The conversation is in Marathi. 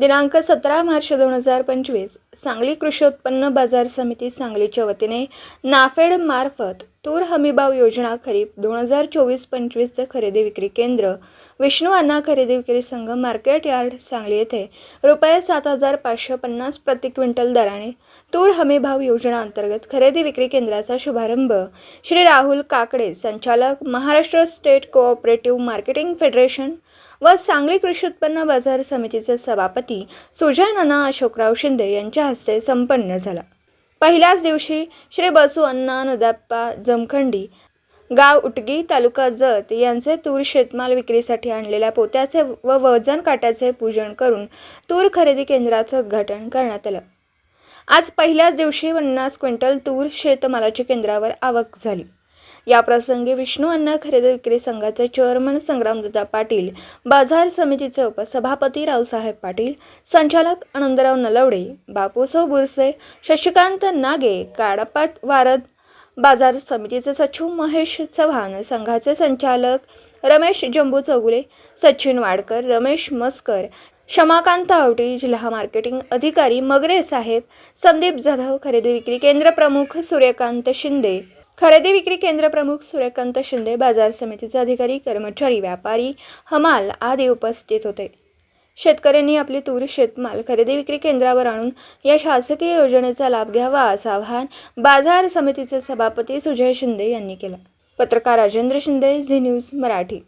दिनांक सतरा मार्च दोन हजार पंचवीस. सांगली कृषी उत्पन्न बाजार समिती सांगलीच्या वतीने नाफेड मार्फत तूर हमीभाव योजना खरीप दोन हजार चोवीस पंचवीसचं खरेदी विक्री केंद्र विष्णू अण्णा खरेदी विक्री संघ मार्केट यार्ड सांगली येथे रुपये सात हजार पाचशे पन्नास प्रति क्विंटल दराने तूर हमीभाव योजना अंतर्गत खरेदी विक्री केंद्राचा शुभारंभ श्री राहुल काकडे संचालक Maharashtra state cooperative marketing federation व सांगली कृषी उत्पन्न बाजार समितीचे सभापती सुजय नाना अशोकराव शिंदे यांच्या हस्ते संपन्न झाला. पहिल्याच दिवशी श्री बसू अण्णा नदाप्पा जमखंडी गाव उटगी तालुका जत यांचे तूर शेतमाल विक्रीसाठी आणलेल्या पोत्याचे व वजन काट्याचे पूजन करून तूर खरेदी केंद्राचं उद्घाटन करण्यात आलं. आज पहिल्याच दिवशी पन्नास क्विंटल तूर शेतमालाची केंद्रावर आवक झाली. याप्रसंगी विष्णू अन्न खरेदी विक्री संघाचे चेअरमन संग्रामदत्ता पाटील बाजार समितीचे उपसभापती रावसाहेब पाटील संचालक आनंदराव नलवडे बापूसाव बुरसे शशिकांत नागे काडपात वारद बाजार समितीचे सचिव महेश चव्हाण संघाचे संचालक रमेश जंबू चौगुले सचिन वाडकर रमेश मस्कर शमाकांत आवटी जिल्हा मार्केटिंग अधिकारी मगरे साहेब संदीप जाधव खरेदी विक्री केंद्र प्रमुख सूर्यकांत शिंदे खरेदी विक्री केंद्र प्रमुख सूर्यकांत शिंदे बाजार समितीचे अधिकारी कर्मचारी व्यापारी हमाल आदी उपस्थित होते. शेतकऱ्यांनी आपली तूर शेतमाल खरेदी विक्री केंद्रावर आणून या शासकीय योजनेचा लाभ घ्यावा असं आवाहन बाजार समितीचे सभापती सुजय शिंदे यांनी केलं. पत्रकार राजेंद्र शिंदे झी न्यूज मराठी.